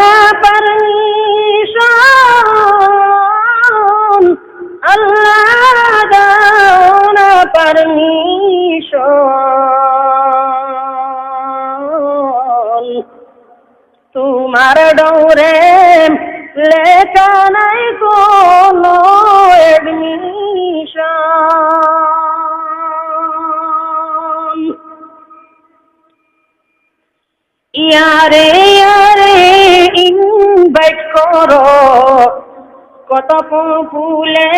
না পারমিশন। আল্লাহ দাও না পারমিশন। তোমার ডৌরে লেখা নাই কোনো এডমিশন ইয়ারে ইয়ারে ইনভাইট করো কত ফুলে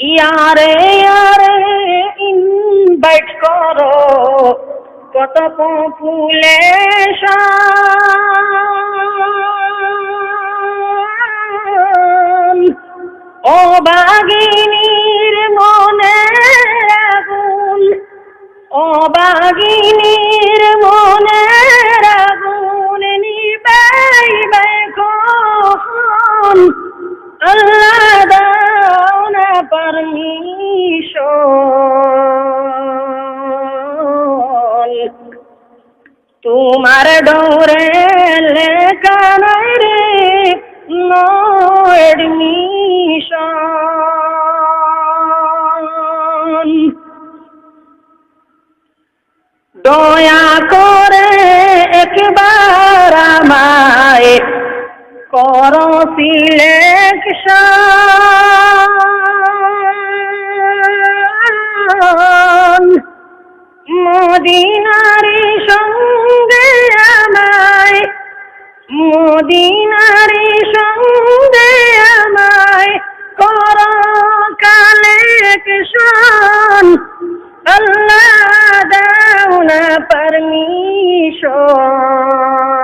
ইয়ারে ইয়ারে ইনভাইট করো কত ফুলে ও বাগিনীর ও বাগিনীর মনে আগুন নিবাইবে কখন? আল্লাহ দাও না পারমিশন। তোমার ডোরে লেখা নাই রে এডমিশন করে একবার আমায় করো সিলেকশন মদিনারি সঙ্গে আমায় মদিনারি সঙ্গে আমায় কর কালেকশন আল্লাহ পারমিশন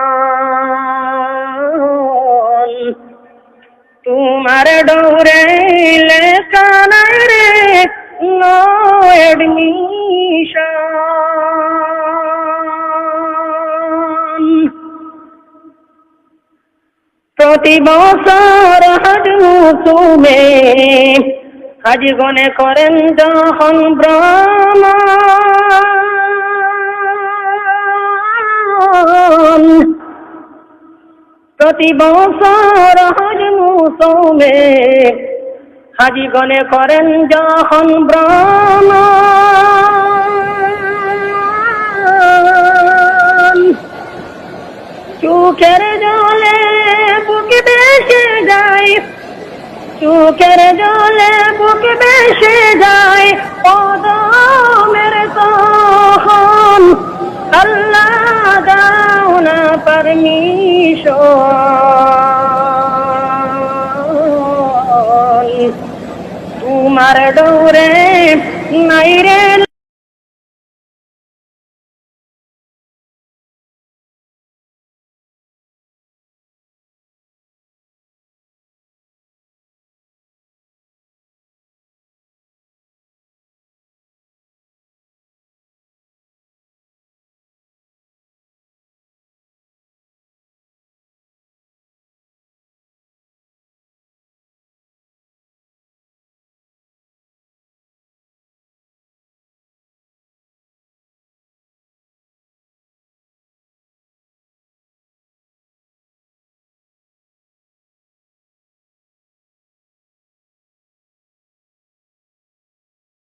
তোমার ডোরে লেখা নাই রে নো এডমিশন প্রতি বছর হজ মুসুমে হাজ গনে করেন যখন ভ্রমণ প্রতি বছর হজ মুসুমে হাজিগণে করেন যখন ভ্রমণ চোখের জলে বুক বেসে যায়, চোখের জলে বুক বেসে যায় পদমের তোমার ডোরে নাই রে